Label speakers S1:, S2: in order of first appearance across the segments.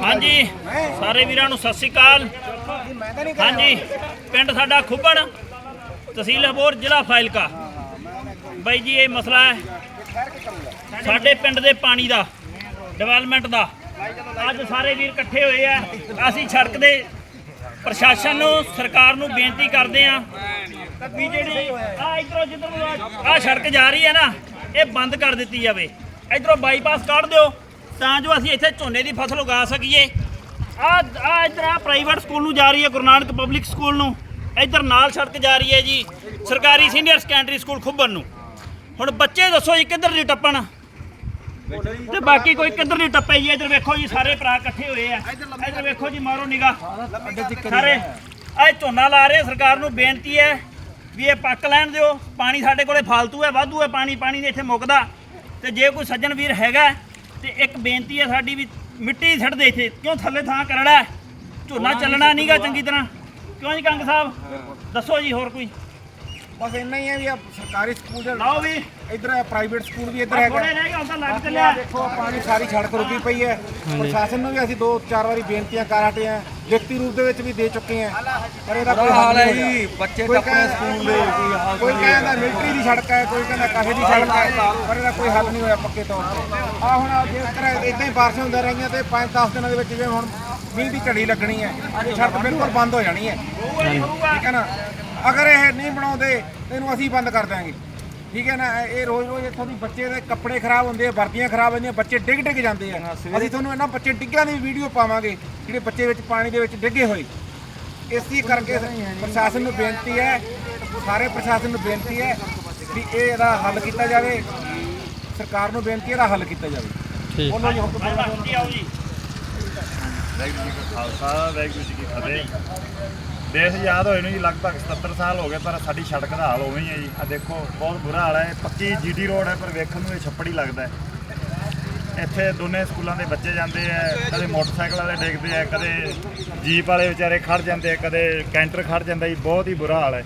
S1: ਹਾਂਜੀ ਸਾਰੇ ਵੀਰਾਂ ਨੂੰ ਸਤਿ ਸ੍ਰੀ ਅਕਾਲ। ਹਾਂਜੀ ਪਿੰਡ ਸਾਡਾ ਖੁੱਬਣ ਤਹਿਸੀਲ ਹਬੋਰ ਜ਼ਿਲ੍ਹਾ ਫਾਇਲਕਾ ਬਾਈ ਜੀ ਇਹ ਮਸਲਾ ਹੈ। ਸਾਡੇ ਪਿੰਡ ਦੇ ਪਾਣੀ ਦਾ ਡਿਵੈਲਪਮੈਂਟ ਦਾ। ਅੱਜ ਸਾਰੇ ਵੀਰ ਇਕੱਠੇ ਹੋਏ ਆ। ਅਸੀਂ ਸੜਕ ਦੇ ਪ੍ਰਸ਼ਾਸਨ ਨੂੰ ਸਰਕਾਰ ਨੂੰ ਬੇਨਤੀ ਕਰਦੇ ਆ ਵੀ ਜਿਹੜੀ ਆ ਇਧਰੋਂ ਜਿੱਧਰ ਆ ਸੜਕ ਜਾ ਰਹੀ ਹੈ ਨਾ ਇਹ ਬੰਦ ਕਰ ਦਿੱਤੀ ਜਾਵੇ। ਇਧਰੋਂ ਬਾਈਪਾਸ ਕੱਢ ਦਿਓ। ਤਾਂ ਜੋ ਅਸੀਂ ਇੱਥੇ ਝੋਨੇ ਦੀ ਫਸਲ ਉਗਾ ਸਕੀਏ। ਆ ਆ ਇਧਰ ਆ ਪ੍ਰਾਈਵੇਟ ਸਕੂਲ ਨੂੰ ਜਾ ਰਹੀ ਹੈ ਗੁਰੂ ਨਾਨਕ ਪਬਲਿਕ ਸਕੂਲ ਨੂੰ। ਇਧਰ ਨਾਲ ਸੜਕ ਜਾ ਰਹੀ ਹੈ ਜੀ, ਸਰਕਾਰੀ ਸੀਨੀਅਰ ਸੈਕੰਡਰੀ ਸਕੂਲ ਖੁੱਬਣ ਨੂੰ। ਹੁਣ ਬੱਚੇ ਦੱਸੋ ਜੀ, ਕਿੱਧਰ ਦੀ ਟੱਪਣ? ਤੇ ਬਾਕੀ ਕੋਈ ਕਿੱਧਰ ਨਹੀਂ ਟੱਪੇ ਜੀ? ਇਧਰ ਵੇਖੋ ਜੀ, ਸਾਰੇ ਭਰਾ ਇਕੱਠੇ ਹੋਏ ਆ। ਇਧਰ ਵੇਖੋ ਜੀ, ਮਾਰੋ ਨਿਗਾ ਸਾਰੇ ਇਹ ਝੋਨਾ ਲਾ ਰਹੇ ਸਰਕਾਰ ਨੂੰ ਬੇਨਤੀ ਹੈ ਵੀ ਇਹ ਪੱਕ ਲੈਣ ਦਿਓ। ਪਾਣੀ ਸਾਡੇ ਕੋਲੇ ਫਾਲਤੂ ਹੈ, ਵਾਧੂ ਹੈ ਪਾਣੀ ਪਾਣੀ ਨਹੀਂ ਇੱਥੇ ਮੁੱਕਦਾ। ਤੇ ਜੇ ਕੋਈ ਸੱਜਣ ਵੀਰ ਹੈਗਾ ਤੇ ਇੱਕ ਬੇਨਤੀ ਹੈ ਸਾਡੀ ਵੀ ਮਿੱਟੀ ਛੱਡ ਦੇ ਇੱਥੇ। ਕਿਉਂ ਥੱਲੇ ਥਾਂ ਕਰੜਾ ਹੈ? ਝੋਨਾ ਚੱਲਣਾ ਨਹੀਂਗਾ ਚੰਗੀ ਤਰ੍ਹਾਂ। ਕਿਉਂ ਜੀ ਕੰਗ ਸਾਹਿਬ? ਦੱਸੋ ਜੀ ਹੋਰ ਕੋਈ।
S2: ਬਸ ਇੰਨਾ ਹੀ ਹੈ ਵੀ ਆ ਸਰਕਾਰੀ ਸਕੂਲ ਦੇ
S1: ਲਾਓ ਵੀ।
S2: ਇਧਰ ਪ੍ਰਾਈਵੇਟ ਸਕੂਲ ਵੀ ਇਧਰ ਹੈਗਾ।
S1: ਥੋੜੇ ਰਹਿ ਗਏ ਹੁਣ ਤਾਂ ਲੱਗ ਚੱਲਿਆ।
S2: ਦੇਖੋ ਪਾਣੀ ਸਾਰੀ ਸੜਕ ਰੁਕੀ ਪਈ ਹੈ। ਪ੍ਰਸ਼ਾਸਨ ਨੂੰ ਵੀ ਅਸੀਂ ਦੋ ਚਾਰ ਵਾਰੀ ਬੇਨਤੀਆਂ ਕਰ ਹਟੇ ਆ ਲਿਖਤੀ ਰੂਪ ਦੇ ਵਿੱਚ ਵੀ ਦੇ ਚੁੱਕੇ ਆ ਪਰ ਇਹਦਾ ਕੋਈ ਹਾਲ ਹੈ ਜੀ ਬੱਚੇ ਤਾਂ ਆਪਣੇ ਸਕੂਲ ਦੇ ਕੋਈ ਕਹਿੰਦਾ ਮਿਲਟਰੀ ਦੀ ਸੜਕ ਹੈ ਕੋਈ ਕਹਿੰਦਾ ਕਾਫੇ ਦੀ ਸੜਕ ਹੈ। ਪਰ ਇਹਦਾ ਕੋਈ ਹੱਲ ਨਹੀਂ ਹੋਇਆ ਪੱਕੇ ਤੌਰ ਤੇ। ਆ ਹੁਣ ਜੇ ਤਰ੍ਹਾਂ ਇਦਾਂ ਹੀ ਬਾਰਿਸ਼ਾਂ ਹੁੰਦੀਆਂ ਰਹੀਆਂ ਤੇ 5-10 ਦਿਨਾਂ ਦੇ ਵਿੱਚ ਜਿਵੇਂ ਹੁਣ ਮੀਂਹ ਦੀ ਝੜੀ ਲੱਗਣੀ ਹੈ ਇਹ ਸੜਕ ਬਿਲਕੁਲ ਬੰਦ ਹੋ ਜਾਣੀ ਹੈ। ਠੀਕ ਹੈ ਨਾ? ਅਗਰ ਇਹ ਨਹੀਂ ਬਣਾਉਂਦੇ ਇਹਨੂੰ ਅਸੀਂ ਬੰਦ ਕਰ ਦਾਂਗੇ ਠੀਕ ਹੈ ਨਾ? ਇਹ ਰੋਜ਼ ਰੋਜ਼ ਇੱਥੋਂ ਦੀ ਬੱਚੇ ਦੇ ਕੱਪੜੇ ਖਰਾਬ ਹੁੰਦੇ ਆ ਵਰਦੀਆਂ ਖਰਾਬ ਹੁੰਦੀਆਂ ਬੱਚੇ ਡਿੱਗ ਡਿੱਗ ਜਾਂਦੇ ਆ। ਅਸੀਂ ਤੁਹਾਨੂੰ ਇਹਨਾਂ ਬੱਚੇ ਡਿੱਗਿਆਂ ਦੀ ਵੀਡੀਓ ਪਾਵਾਂਗੇ ਜਿਹੜੇ ਬੱਚੇ ਵਿੱਚ ਪਾਣੀ ਦੇ ਵਿੱਚ ਡਿੱਗੇ ਹੋਏ। ਇਸੇ ਕਰਕੇ ਪ੍ਰਸ਼ਾਸਨ ਨੂੰ ਬੇਨਤੀ ਹੈ ਸਾਰੇ ਪ੍ਰਸ਼ਾਸਨ ਨੂੰ ਬੇਨਤੀ ਹੈ ਵੀ ਇਹ ਇਹਦਾ ਹੱਲ ਕੀਤਾ ਜਾਵੇ। ਸਰਕਾਰ ਨੂੰ ਬੇਨਤੀ ਹੈ ਇਹਦਾ ਹੱਲ ਕੀਤਾ ਜਾਵੇ। ਬੋਲੋ ਜੀ ਹੁਕਮ
S1: ਹਾਂਜੀ ਆਓ ਜੀ।
S3: ਵਾਹਿਗੁਰੂ ਜੀ ਕਾ ਖਾਲਸਾ ਵਾਹਿਗੁਰੂ ਜੀ ਕੀ ਫਤਿਹ। ਦੇਸ਼ ਆਜ਼ਾਦ ਹੋਏ ਨੂੰ ਜੀ ਲਗਭਗ 77 ਸਾਲ ਹੋ ਗਏ ਪਰ ਸਾਡੀ ਸੜਕ ਦਾ ਹਾਲ ਉਵੇਂ ਹੀ ਹੈ ਜੀ। ਆ ਦੇਖੋ ਬਹੁਤ ਬੁਰਾ ਹਾਲ ਹੈ। ਪੱਕੀ ਜੀਟੀ ਰੋਡ ਹੈ ਪਰ ਵੇਖਣ ਨੂੰ ਇਹ ਛੱਪੜ ਹੀ ਲੱਗਦਾ ਹੈ। ਇੱਥੇ ਦੋਨੇ ਸਕੂਲਾਂ ਦੇ ਬੱਚੇ ਜਾਂਦੇ ਆ ਕਦੇ ਮੋਟਰਸਾਈਕਲ ਵਾਲੇ ਡੇਗਦੇ ਆ ਕਦੇ ਜੀਪ ਵਾਲੇ ਵਿਚਾਰੇ ਖੜ ਜਾਂਦੇ ਆ ਕਦੇ ਕੈਂਟਰ ਖੜ ਜਾਂਦਾ ਜੀ। ਬਹੁਤ ਹੀ ਬੁਰਾ ਹਾਲ ਹੈ।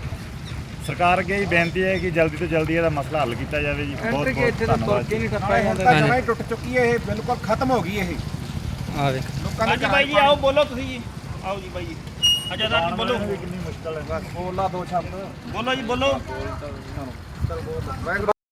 S3: ਸਰਕਾਰ ਅੱਗੇ ਹੀ ਬੇਨਤੀ ਹੈ ਕਿ ਜਲਦੀ ਤੋਂ ਜਲਦੀ ਇਹਦਾ ਮਸਲਾ ਹੱਲ ਕੀਤਾ ਜਾਵੇ ਜੀ। ਬਹੁਤ ਬਹੁਤ ਧੰਨਵਾਦ ਜੀ।
S2: ਹੁਣ ਤਾਂ ਜਮਾਂ ਹੀ ਟੁੱਟ ਚੁੱਕੀ ਹੈ ਇਹ ਬਿਲਕੁਲ ਖਤਮ ਹੋ ਗਈ ਇਹ।
S4: ਆ ਵੇਖ
S2: ਲੋਕਾਂ ਦੇ
S1: ਹਾਂਜੀ ਬਾਈ ਜੀ ਆਓ ਬੋਲੋ ਤੁਸੀਂ ਜੀ। ਆਓ ਜੀ ਬਾਈ ਜੀ। ਅਜਾ ਜੀ ਬੋਲੋ।
S3: ਕਿੰਨੀ ਮੁਸ਼ਕਲ ਹੈ।
S2: ਬੋਲਾ ਦੋ ਸ਼ਬਦ।
S1: ਬੋਲੋ ਜੀ ਬੋਲੋ।